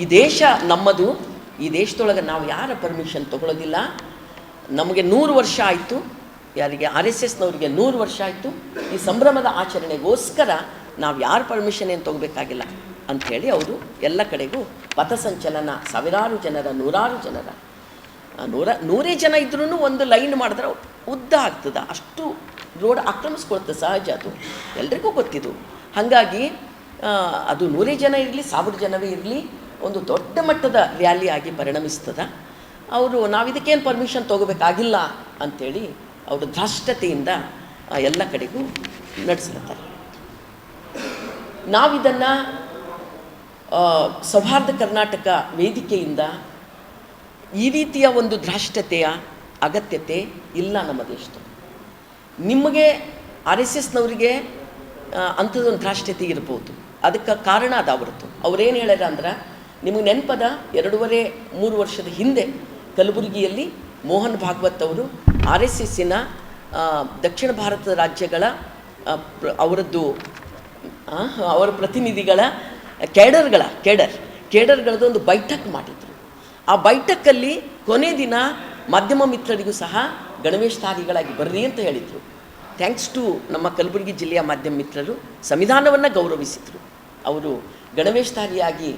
ಈ ದೇಶ ನಮ್ಮದು, ಈ ದೇಶದೊಳಗೆ ನಾವು ಯಾರ ಪರ್ಮಿಷನ್ ತಗೊಳ್ಳೋದಿಲ್ಲ ನಮಗೆ ನೂರು ವರ್ಷ ಆಯಿತು, ಯಾರಿಗೆ ಆರ್ ಎಸ್ ಎಸ್ನವರಿಗೆ ನೂರು ವರ್ಷ ಆಯಿತು. ಈ ಸಂಭ್ರಮದ ಆಚರಣೆಗೋಸ್ಕರ ನಾವು ಯಾರ ಪರ್ಮಿಷನ್ ಏನು ತೊಗೋಬೇಕಾಗಿಲ್ಲ ಅಂಥೇಳಿ ಅವರು ಎಲ್ಲ ಕಡೆಗೂ ಪಥಸಂಚಲನ, ಸಾವಿರಾರು ಜನರ, ನೂರಾರು ಜನರ ನೂರ, ನೂರೇ ಜನ ಇದ್ರೂ ಒಂದು ಲೈನ್ ಮಾಡಿದ್ರೆ ಉದ್ದ ಆಗ್ತದೆ. ಅಷ್ಟು ರೋಡ್ ಆಕ್ರಮಿಸ್ಕೊಳ್ತದೆ ಸಹಜ ಅದು. ಎಲ್ರಿಗೂ ಗೊತ್ತಿದ್ದು ಹಾಗಾಗಿ ಅದು ನೂರೇ ಜನ ಇರಲಿ, ಸಾವಿರ ಜನವೇ ಇರಲಿ, ಒಂದು ದೊಡ್ಡ ಮಟ್ಟದ ರ್ಯಾಲಿ ಆಗಿ ಪರಿಣಮಿಸ್ತದೆ. ಅವರು ನಾವು ಇದಕ್ಕೇನು ಪರ್ಮಿಷನ್ ತೊಗೋಬೇಕಾಗಿಲ್ಲ ಅಂಥೇಳಿ ಅವರು ಧೃಷ್ಟತೆಯಿಂದ ಎಲ್ಲ ಕಡೆಗೂ ನಡೆಸ್ಲತ್ತಾರೆ ನಾವಿದನ್ನು ಸೌಹಾರ್ದ ಕರ್ನಾಟಕ ವೇದಿಕೆಯಿಂದ ಈ ರೀತಿಯ ಒಂದು ಧೃಷ್ಟತೆಯ ಅಗತ್ಯತೆ ಇಲ್ಲ ನಮ್ಮ ದೇಶದಲ್ಲಿ. ನಿಮಗೆ ಆರ್ ಎಸ್ ಎಸ್ನವರಿಗೆ ಅಂಥದ್ದೊಂದು ಧೃಷ್ಟತೆ ಇರ್ಬೋದು. ಅದಕ್ಕೆ ಕಾರಣ ಅದ ಅವರದ್ದು. ಅವ್ರೇನು ಹೇಳ್ಯಾರ ಅಂದ್ರೆ, ನಿಮಗೆ ನೆನಪದ ಎರಡೂವರೆ, ಮೂರು ವರ್ಷದ ಹಿಂದೆ ಕಲಬುರಗಿಯಲ್ಲಿ ಮೋಹನ್ ಭಾಗವತ್ ಅವರು ಆರ್ ಎಸ್ ಎಸ್ಸಿನ ದಕ್ಷಿಣ ಭಾರತದ ರಾಜ್ಯಗಳ ಅವರದ್ದು ಅವರ ಪ್ರತಿನಿಧಿಗಳ ಕೇಡರ್ಗಳ, ಕೇಡರ್, ಕೇಡರ್ಗಳದ್ದು ಒಂದು ಬೈಠಕ್ ಮಾಡಿದರು. ಆ ಬೈಠಕ್ಕಲ್ಲಿ ಕೊನೆ ದಿನ ಮಾಧ್ಯಮ ಮಿತ್ರರಿಗೂ ಸಹ ಗಣವೇಶಧಾರಿಗಳಾಗಿ ಬರ್ರಿ ಅಂತ ಹೇಳಿದರು. ಥ್ಯಾಂಕ್ಸ್ ಟು ನಮ್ಮ ಕಲಬುರಗಿ ಜಿಲ್ಲೆಯ ಮಾಧ್ಯಮ ಮಿತ್ರರು, ಸಂವಿಧಾನವನ್ನು ಗೌರವಿಸಿದರು. ಅವರು ಗಣವೇಶಧಾರಿಯಾಗಿ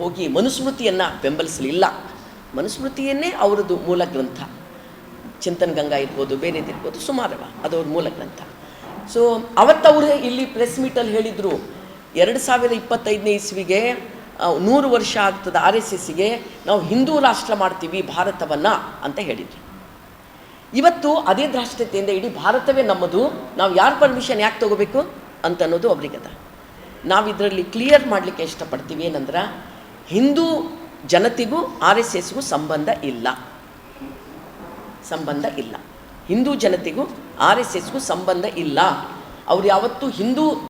ಹೋಗಿ ಮನುಸ್ಮೃತಿಯನ್ನು ಬೆಂಬಲಿಸಲಿಲ್ಲ. ಮನುಸ್ಮೃತಿಯನ್ನೇ ಅವರದ್ದು ಮೂಲ ಗ್ರಂಥ. ಚಿಂತನ್ ಗಂಗಾ ಇರ್ಬೋದು ಬೇರೆದಿರ್ಬೋದು ಸುಮಾರವ ಅದು ಅವ್ರ ಮೂಲ ಗ್ರಂಥ. ಸೊ ಅವತ್ತವರು ಇಲ್ಲಿ ಪ್ರೆಸ್ ಮೀಟಲ್ಲಿ ಹೇಳಿದರು, ಎರಡು ಸಾವಿರದ ಇಪ್ಪತ್ತೈದನೇ ಇಸ್ವಿಗೆ ನೂರು ವರ್ಷ ಆಗ್ತದೆ ಆರ್ ಎಸ್ ಎಸ್ಸಿಗೆ, ನಾವು ಹಿಂದೂ ರಾಷ್ಟ್ರ ಮಾಡ್ತೀವಿ ಭಾರತವನ್ನು ಅಂತ ಹೇಳಿದರು. ಇವತ್ತು ಅದೇ ದ್ರಾಷ್ಟತೆಯಿಂದ ಇಡೀ ಭಾರತವೇ ನಮ್ಮದು, ನಾವು ಯಾರ ಪರ್ಮಿಷನ್ ಯಾಕೆ ತಗೋಬೇಕು ಅಂತ ಅನ್ನೋದು ಅವರಿಗದ. ನಾವು ಇದರಲ್ಲಿ ಕ್ಲಿಯರ್ ಮಾಡಲಿಕ್ಕೆ ಇಷ್ಟಪಡ್ತೀವಿ ಏನಂದ್ರೆ ಹಿಂದೂ ಜನತೆಗೂ ಆರ್ ಎಸ್ ಎಸ್ಗೂ ಸಂಬಂಧ ಇಲ್ಲ. ಸಂಬಂಧ ಇಲ್ಲ. ಹಿಂದೂ ಜನತೆಗೂ ಆರ್ ಎಸ್ ಎಸ್ಗೂ ಸಂಬಂಧ ಇಲ್ಲ. ಅವ್ರು ಯಾವತ್ತೂ ಹಿಂದೂ